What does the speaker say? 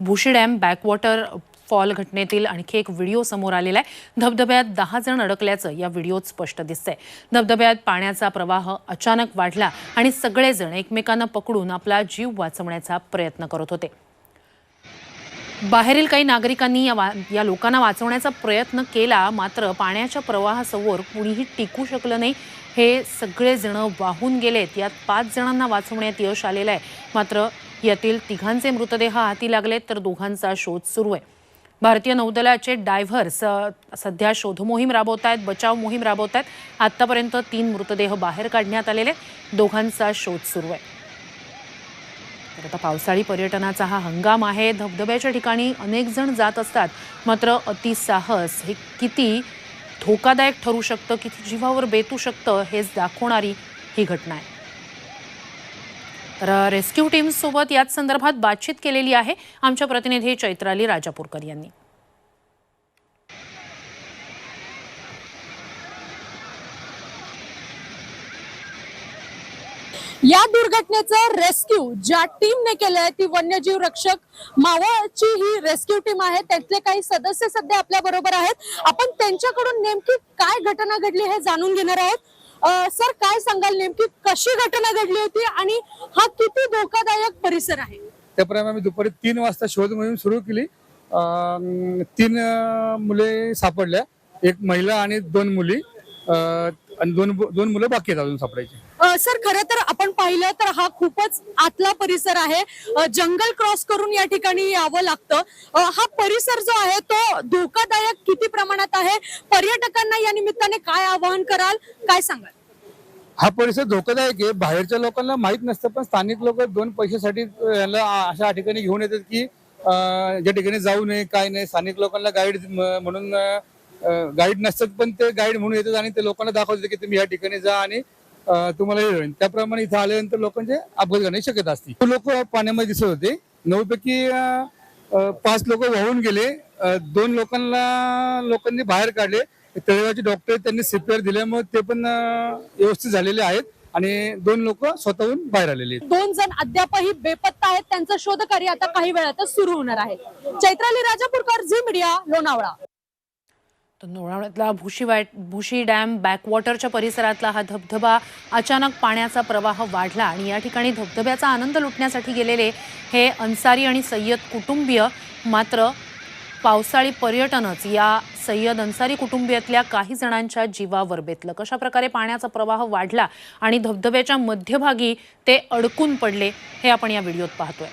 Bhushi dam backwater fall घटनेतील आणखी एक व्हिडिओ समोर आलेला आहे. धबधब्यात दहा जण अडकल्याचं या व्हिडिओत स्पष्ट दिसतंय. धबधब्यात पाण्याचा प्रवाह अचानक वाढला आणि सगळेजण एकमेकांना पकडून आपला जीव वाचवण्याचा प्रयत्न करत होते. बाहेरील काही नागरिकांनी या वा या लोकांना वाचवण्याचा प्रयत्न केला मात्र पाण्याच्या प्रवाहासमोर कुणीही टिकू शकलं नाही. हे सगळेजण वाहून गेलेत. यात पाच जणांना वाचवण्यात यश आलेलं आहे. मात्र यातील तिघांचे मृतदेह हाती लागलेत तर दोघांचा शोध सुरू आहे. भारतीय नौदलाचे डायव्हर्स सध्या शोधमोहीम राबवत आहेत बचाव मोहीम राबवत आहेत. आत्तापर्यंत तीन मृतदेह बाहेर काढण्यात आलेले आहेत. दोघांचा शोध सुरू आहे. तर आता पावसाळी पर्यटनाचा हा हंगाम आहे. धबधब्याच्या ठिकाणी अनेक जण जात असतात. मात्र अतिसाहस हे किती धोकादायक ठरू शकतं किती जीवावर बेतू शकतं हेच दाखवणारी ही घटना आहे. तर रेस्क्यू टीमसोबत याच संदर्भात बातचीत केलेली आहे. आमच्या प्रतिनिधी चैत्राली राजापूरकर यांनी. या दुर्घटनेचं रेस्क्यू ज्या टीमने केलंय ती वन्यजीव रक्षक मावळची ही रेस्क्यू टीम आहे. त्यातले काही सदस्य सध्या आपल्या बरोबर आहेत. आपण त्यांच्याकडून नेमकी काय घटना घडली हे जाणून घेणार आहोत. सर काय सांगाल नेमकी? कशी घटना घडली होती आणि हा किती धोकादायक परिसर आहे? त्याप्रमाणे आम्ही दुपारी तीन वाजता शोध मोहीम सुरू केली. तीन मुले सापडल्या. एक महिला आणि दोन मुली. आणि दोन दोन मुलं बाकी आहेत अजून सापडायची. सर खरं तर आपण पाहिलं तर हा खूपच आतला परिसर आहे. जंगल क्रॉस करून या ठिकाणी यावं लागतं. हा परिसर जो आहे तो धोकादायक किती प्रमाणात आहे? पर्यटकांना या निमित्ताने काय आवाहन कराल? काय सांगाल? हा परिसर धोकादायक आहे. बाहेरच्या लोकांना माहीत नसतं पण स्थानिक लोक दोन पैशासाठी याला अशा ठिकाणी घेऊन येतात की ज्या ठिकाणी जाऊ नये काय नाही स्थानिक लोकांना गाईड म्हणून गाईड नसतात पण ते गाईड म्हणून येतात आणि ते लोकांना दाखवतात की तुम्ही या ठिकाणी जा आणि तुम्हाला हे होईल. त्याप्रमाणे इथं आल्यानंतर लोकांचे अपघात करण्याची शक्यता असते. लोक पाण्यामध्ये दिसत होते. नऊ पैकी पाच लोक वाहून गेले. दोन लोकांना लोकांनी बाहेर काढले. तळेगावचे डॉक्टर त्यांनी सीपीआर दिल्यामुळे ते पण व्यवस्थित झालेले आहेत आणि दोन लोक स्वतःहून बाहेर आलेले दोन जण अद्यापही बेपत्ता आहेत. त्यांचं शोधकार्य आता काही वेळातच सुरू होणार आहे. Chaitrali Rajapurkar Zee Media Lonavala. तर लोणावळ्यातला भुशी वाट भुशी डॅम बॅकवॉटरच्या परिसरातला हा धबधबा अचानक पाण्याचा प्रवाह वाढला आणि या ठिकाणी धबधब्याचा आनंद लुटण्यासाठी गेलेले हे अन्सारी आणि सय्यद कुटुंबीय मात्र पावसाळी पर्यटनच. या सय्यद अन्सारी कुटुंबियातल्या काही जणांच्या जीवावर बेतलं. कशाप्रकारे पाण्याचा प्रवाह वाढला आणि धबधब्याच्या मध्यभागी ते अडकून पडले हे आपण या व्हिडिओत पाहतोय.